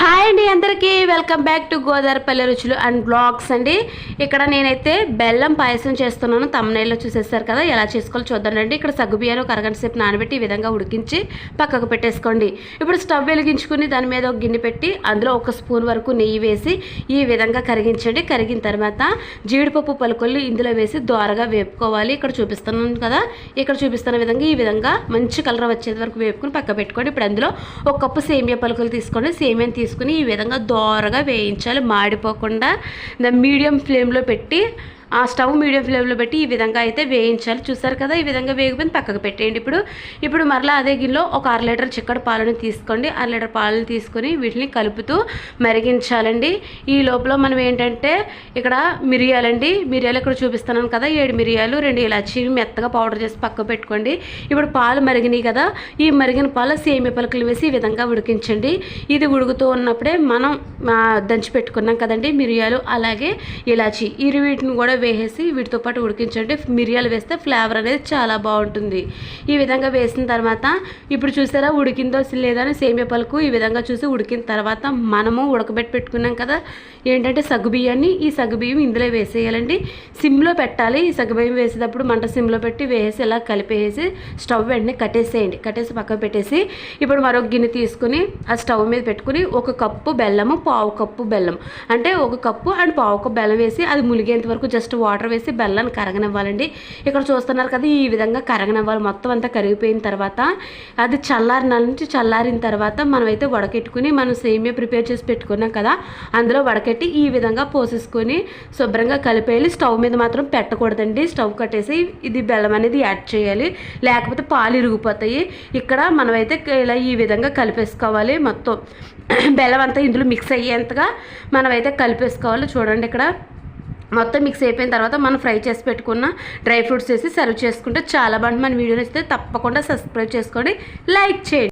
Hi అండి అందరికీ. Welcome back to గోదావరిపల్లి రుచులు అండ్ బ్లాగ్స్ అండి. ఇక్కడ నేనైతే బెల్లం పాయసం చేస్తున్నాను. తమ్నైల్లో చూసేస్తారు కదా ఎలా చేసుకోవాలో చూద్దామండి ఇక్కడ సగ్గు బియ్యాన్ని ఒక అరగంట సేపు నానబెట్టి ఈ విధంగా ఉడికించి పక్కకు పెట్టేసుకోండి. ఇప్పుడు స్టవ్ వెలిగించుకుని దాని మీద ఒక గిన్నె పెట్టి అందులో ఒక స్పూన్ వరకు నెయ్యి వేసి ఈ విధంగా కరిగించండి. కరిగిన తర్వాత జీడిపప్పు పలుకులు ఇందులో వేసి దోరగా వేపుకోవాలి. ఇక్కడ చూపిస్తున్నాను కదా ఇక్కడ చూపిస్తున్న విధంగా ఈ విధంగా మంచి కలర్ వచ్చేది వరకు వేపుకుని పక్క పెట్టుకోండి. ఇప్పుడు అందులో ఒక కప్పు సేమియా పలుకులు తీసుకోండి. సేమియాని తీసుకుని ఈ విధంగా దోరగా వేయించాలి. మాడిపోకుండా మీడియం ఫ్లేమ్లో పెట్టి ఆ స్టవ్ మీడియం ఫ్లేమ్లో పెట్టి ఈ విధంగా అయితే వేయించాలి. చూసారు కదా ఈ విధంగా వేగిపోయింది పక్కకు పెట్టేయండి. ఇప్పుడు ఇప్పుడు మరలా అదే గిన్నెలో ఒక అర లీటర్ చిక్కడి పాలను తీసుకోండి. అర లీటర్ పాలను తీసుకొని వీటిని కలుపుతూ మరిగించాలండి. ఈ లోపల మనం ఏంటంటే ఇక్కడ మిరియాలండి. మిరియాలు ఇక్కడ చూపిస్తున్నాను కదా ఏడు మిరియాలు రెండు ఇలాచి మెత్తగా పౌడర్ చేసి పక్క పెట్టుకోండి. ఇప్పుడు పాలు మరిగినాయి కదా ఈ మరిగిన పాలు సేమి పలుకులు వేసి ఈ విధంగా ఉడికించండి. ఇది ఉడుకుతూ ఉన్నప్పుడే మనం దంచి పెట్టుకున్నాం కదండి మిరియాలు అలాగే ఇలాచి. ఇరు వీటిని కూడా వేసేసి వీటితో పాటు ఉడికించండి. మిరియాలు వేస్తే ఫ్లేవర్ అనేది చాలా బాగుంటుంది. ఈ విధంగా వేసిన తర్వాత ఇప్పుడు చూసారా ఉడికిందో లేదా అని సేమియా పలుకు ఈ విధంగా చూసి ఉడికిన తర్వాత మనము ఉడకబెట్టి పెట్టుకున్నాం కదా. ఏంటంటే సగ్గుబియ్యాన్ని ఈ సగ్గుబియ్యం ఇందులో వేసేయాలండి. సిమ్లో పెట్టాలి. ఈ సగ్గుబియ్యం వేసేటప్పుడు మంట సిమ్లో పెట్టి వేసి ఇలా కలిపేసి స్టవ్ వెంటనే కట్టేసేయండి. కట్టేసి పక్కన పెట్టేసి ఇప్పుడు మరొక గిన్నె తీసుకుని ఆ స్టవ్ మీద పెట్టుకుని ఒక కప్పు బెల్లము పావు కప్పు బెల్లం అంటే ఒక కప్పు అండ్ పావు కప్పు బెల్లం వేసి అది ములిగేంత వరకు జస్ట్ వాటర్ వేసి బెల్లాన్ని కరగనివ్వాలండి. ఇక్కడ చూస్తున్నారు కదా ఈ విధంగా కరగనివ్వాలి. మొత్తం అంతా కరిగిపోయిన తర్వాత అది చల్లారిన నుంచి చల్లారిన తర్వాత మనమైతే వడకెట్టుకుని మనం సేమియా ప్రిపేర్ చేసి పెట్టుకున్నాం కదా అందులో వడకెట్టి ఈ విధంగా పోసేసుకొని శుభ్రంగా కలిపేయాలి. స్టవ్ మీద మాత్రం పెట్టకూడదండి. స్టవ్ కట్టేసి ఇది బెల్లం అనేది యాడ్ చేయాలి. లేకపోతే పాలు ఇరిగిపోతాయి. ఇక్కడ మనమైతే ఇలా ఈ విధంగా కలిపేసుకోవాలి మొత్తం. బెల్లం అంతా ఇందులో మిక్స్ అయ్యేంతగా మనమైతే కలిపేసుకోవాలి. చూడండి ఇక్కడ. మొత్తం మిక్స్ అయిపోయిన తర్వాత మనం ఫ్రై చేసి పెట్టుకున్న డ్రై ఫ్రూట్స్ వేసి సర్వ్ చేసుకుంటే చాలా బాగుంటుంది. మన వీడియో నచ్చితే తప్పకుండా సబ్స్క్రైబ్ చేసుకోండి లైక్ చేయండి.